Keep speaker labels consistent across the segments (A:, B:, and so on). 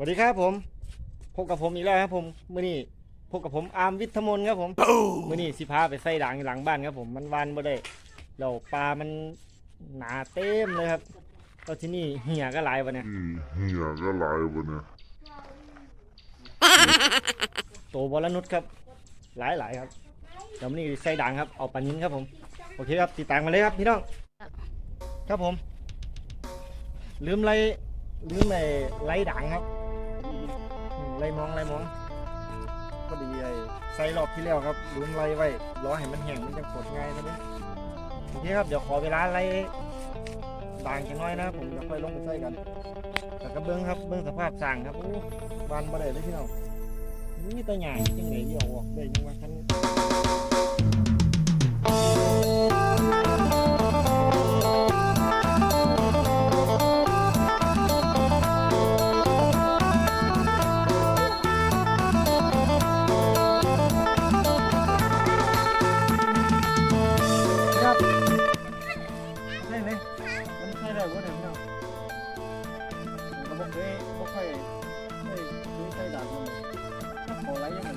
A: สวัสดีครับผมพบกับผมอีกแล้วครับผมมื่อนี้พบกับผมอาร์มวิทยมนต์ครับผมมื่อนี้สิพาไปใส่ด่างอยู่หลังบ้านครับผมมันวานบ่ได้เราปลามันหนาเต็มเลยครับแล้วที่นี่เหี่ยก็หลายวะเนี่ย
B: อืมเหี้ยก็หลายวะเนี่ย
A: โตวรนุชครับ หลายหลายๆครับเดี๋ยวมื่อนี้ใส่ด่างครับเอาปลานิ้นครับผมโอเคครับติดตามมาเลยครับพี่น้องครับผม ลืมไรลืมไอ้ไรด่างครับอืม ไรมองไรมองพอดีไอ้ใส่รอบที่แล้วครับลุ้มไล่ไว้รอให้มันแห้งมันจะกดง่ายนะเนี่ยโอเคครับเดี๋ยวขอเวลาไล่ด่างจังน้อยนะผมจะค่อยลงไปใส่กันแต่ก็เบื้องครับเบื้องสภาพสั่งครับโอ้บานบ่ได้เลยพี่น้องนี่ตัวใหญ่จังไหนเดี่ยวออกได้ยังวะคัน ผมก็บ่เคยบ่ค่อยเคยเคยใส่ด่างมันเลยถ้าขอไล่ยัง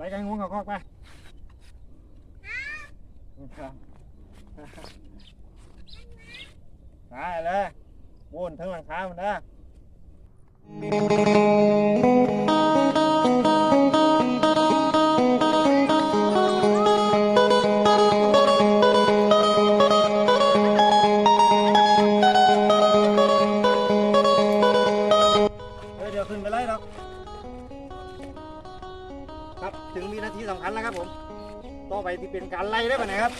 A: ไงอยู่เอ้าบ่ได้อะไรไกลงวงเขาควักเสียโอ้ว้าแล้ววะเพิ่มเพิ่มเพิ่มได้วะเย็นเย็นไรไกลงวงเขาควักไปครับได้เลยวนทั้งหลังคามันนะ ครับถึงมีนาทีสำคัญแล้วครับผมต่อไปที่เป็นการไล่ได้ปะเนี่ยครับ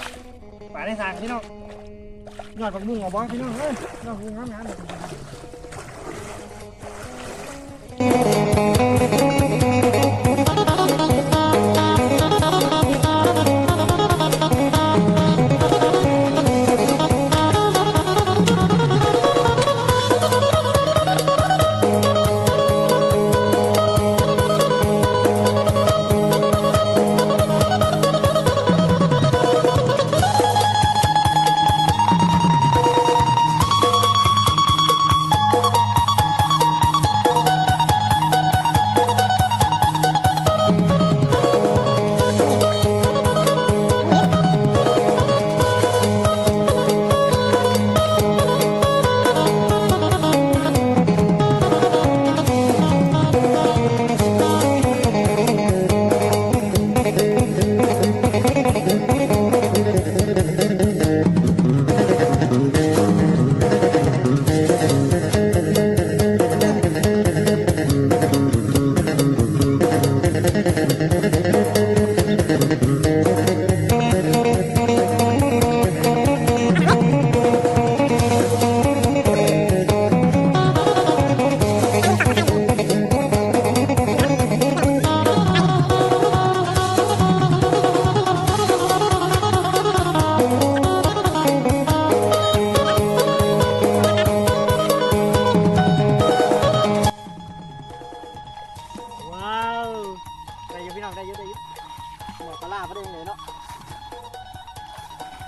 A: ป่าในสางพี่น้องยอดผักบุ้งเอาบ้พี่น้องเฮ้ยยอดผักบุ้งงามงาม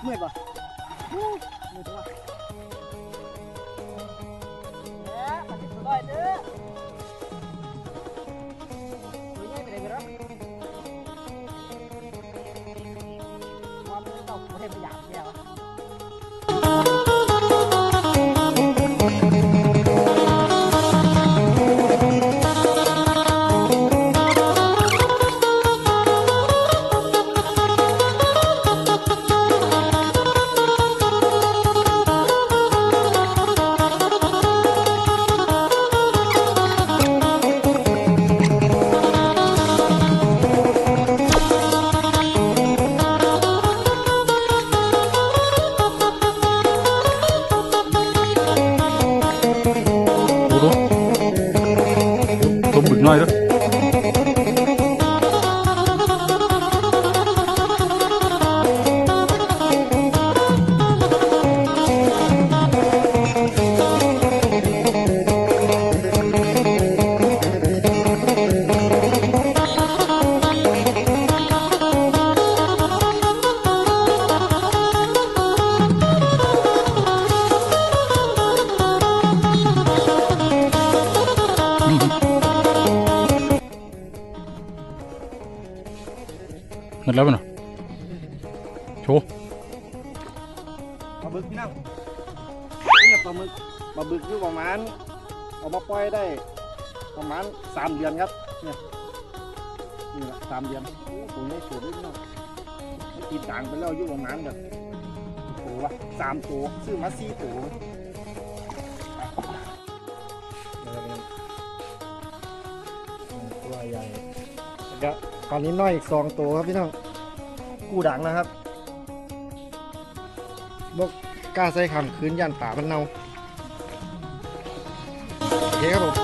A: เมื่อยป่ะเมื่อยตัวเนี่ยมาติดตัวได้เด้อตัวใหญ่ไปเลยไปรับ ต้
B: แล้วมั้ยเนาะโชว์
A: ปลาบึกพี่น้องเนี่ยปลาหมึกปลาบึกอยู่ประมาณเอามาปล่อยได้ ประมาณสามเดือนครับเนี่ยนี่แหละสามเดือนโอ้โหไม่สูดด้วยพี่น้องไม่กินต่างไปแล้วอยู่ประมาณแบบโอ้โหวะสามตัวซื้อมาสี่ตัวตัวใหญ่แล้ว ตอนนี้น้อยอีกสองตัวครับพี่น้องกูดังนะครับบกกล้าใส่คำคืนยันป่ามันเนาโอเคครับผม